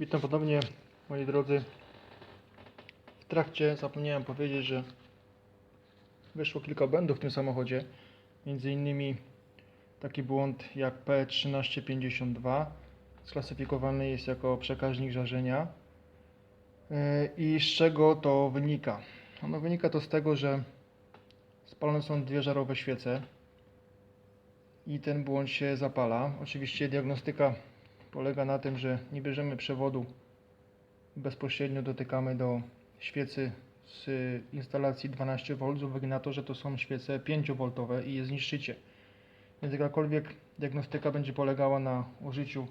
Witam ponownie, moi drodzy. W trakcie zapomniałem powiedzieć, że wyszło kilka błędów w tym samochodzie. Między innymi taki błąd jak P1352 sklasyfikowany jest jako przekaźnik żarzenia. Yy, I z czego to wynika? Ono wynika to z tego, że spalone są dwie żarowe świece i ten błąd się zapala. Oczywiście diagnostyka polega na tym, że nie bierzemy przewodu, bezpośrednio dotykamy do świecy z instalacji 12V z uwagi na to, że to są świece 5V i je zniszczycie. Więc jakakolwiek diagnostyka będzie polegała na użyciu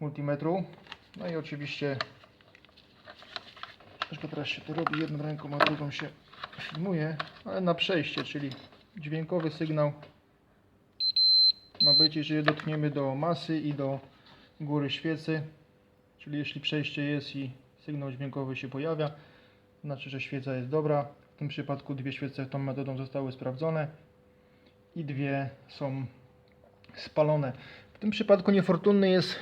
multimetru. No i oczywiście troszkę teraz się to robi jedną ręką, a drugą się filmuje, ale na przejście, czyli dźwiękowy sygnał ma być, jeżeli dotkniemy do masy i do góry świecy, czyli jeśli przejście jest i sygnał dźwiękowy się pojawia, znaczy, że świeca jest dobra. W tym przypadku dwie świece tą metodą zostały sprawdzone i dwie są spalone. W tym przypadku niefortunne jest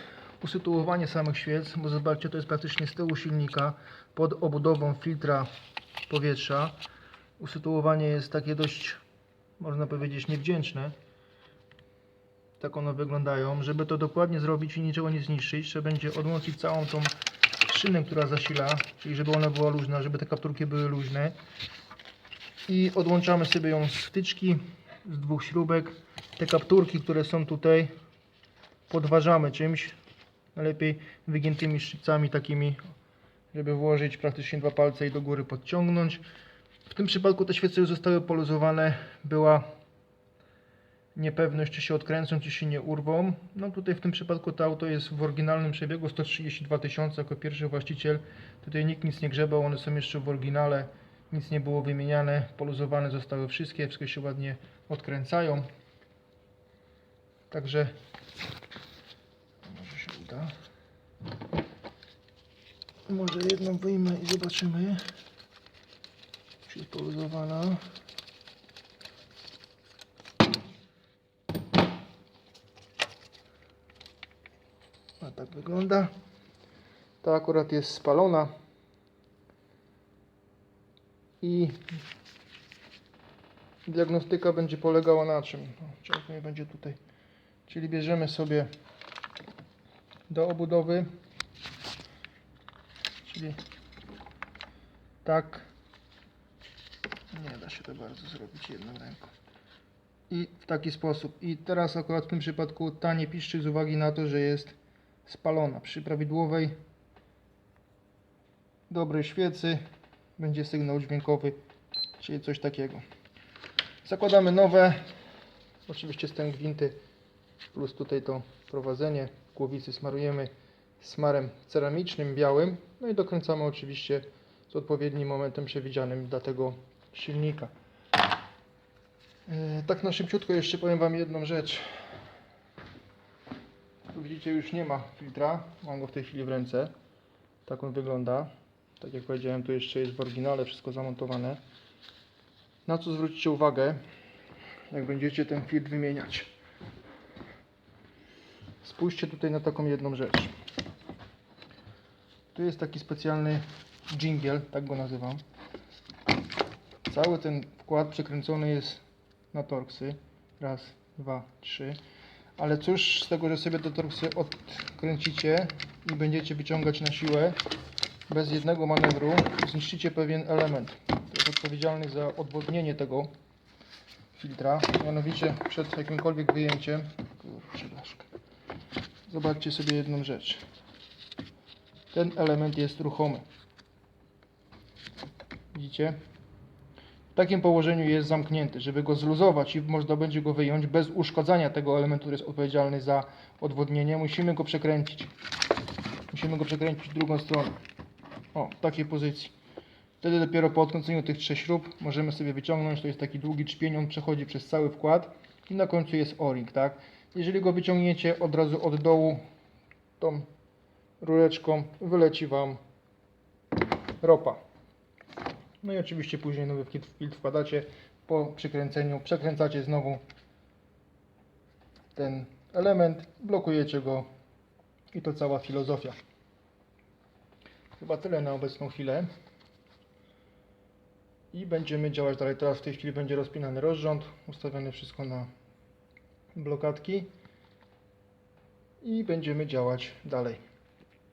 usytuowanie samych świec, bo zobaczcie, to jest praktycznie z tyłu silnika pod obudową filtra powietrza. Usytuowanie jest takie dość, można powiedzieć, niewdzięczne tak one wyglądają. Żeby to dokładnie zrobić i niczego nie zniszczyć, trzeba będzie odłączyć całą tą szynę, która zasila, czyli żeby ona była luźna, żeby te kapturki były luźne. I odłączamy sobie ją z wtyczki, z dwóch śrubek. Te kapturki, które są tutaj, podważamy czymś, najlepiej wygiętymi szczypcami takimi, żeby włożyć praktycznie dwa palce i do góry podciągnąć. W tym przypadku te świece już zostały poluzowane, była niepewność, czy się odkręcą, czy się nie urwą. No tutaj w tym przypadku to auto jest w oryginalnym przebiegu 132 tysiące jako pierwszy właściciel. Tutaj nikt nic nie grzebał, one są jeszcze w oryginale. Nic nie było wymieniane, poluzowane zostały wszystkie, wszystkie się ładnie odkręcają. Także może się uda. Może jedną wyjmę i zobaczymy, czy jest poluzowana. A tak wygląda. Ta akurat jest spalona. I diagnostyka będzie polegała na czym? O, Czekaj, będzie tutaj. Czyli bierzemy sobie do obudowy. Czyli tak. Nie da się to bardzo zrobić jedną ręką. I w taki sposób. I teraz akurat w tym przypadku ta nie piszczy z uwagi na to, że jest spalona. Przy prawidłowej, dobrej świecy będzie sygnał dźwiękowy, czyli coś takiego. Zakładamy nowe, oczywiście z ten gwinty plus tutaj to prowadzenie. Głowicy smarujemy smarem ceramicznym, białym. No i dokręcamy oczywiście z odpowiednim momentem przewidzianym dla tego silnika. E, Tak na szybciutko jeszcze powiem Wam jedną rzecz. Tu widzicie już nie ma filtra, mam go w tej chwili w ręce. Tak on wygląda. Tak jak powiedziałem, tu jeszcze jest w oryginale wszystko zamontowane. Na co zwrócicie uwagę, jak będziecie ten filtr wymieniać. Spójrzcie tutaj na taką jedną rzecz. Tu jest taki specjalny dżingiel, tak go nazywam. Cały ten wkład przekręcony jest na torksy. Raz, dwa, trzy. Ale cóż z tego, że sobie te torksy odkręcicie i będziecie wyciągać na siłę bez jednego manewru, zniszczycie pewien element. To jest odpowiedzialny za odwodnienie tego filtra. Mianowicie przed jakimkolwiek wyjęciem. Zobaczcie sobie jedną rzecz. Ten element jest ruchomy. Widzicie? Takim położeniu jest zamknięty. Żeby go zluzować i można będzie go wyjąć bez uszkodzenia tego elementu, który jest odpowiedzialny za odwodnienie, musimy go przekręcić. Musimy go przekręcić w drugą stronę. O, w takiej pozycji. Wtedy dopiero po odkręceniu tych trzech śrub możemy sobie wyciągnąć. To jest taki długi trzpień, on przechodzi przez cały wkład i na końcu jest o-ring, tak? Jeżeli go wyciągniecie od razu od dołu tą rureczką, wyleci Wam ropa. No i oczywiście później nowy filtr wkładacie po przykręceniu, przekręcacie znowu ten element, blokujecie go i to cała filozofia. chyba tyle na obecną chwilę. I będziemy działać dalej. Teraz w tej chwili będzie rozpinany rozrząd, ustawione wszystko na blokadki i będziemy działać dalej.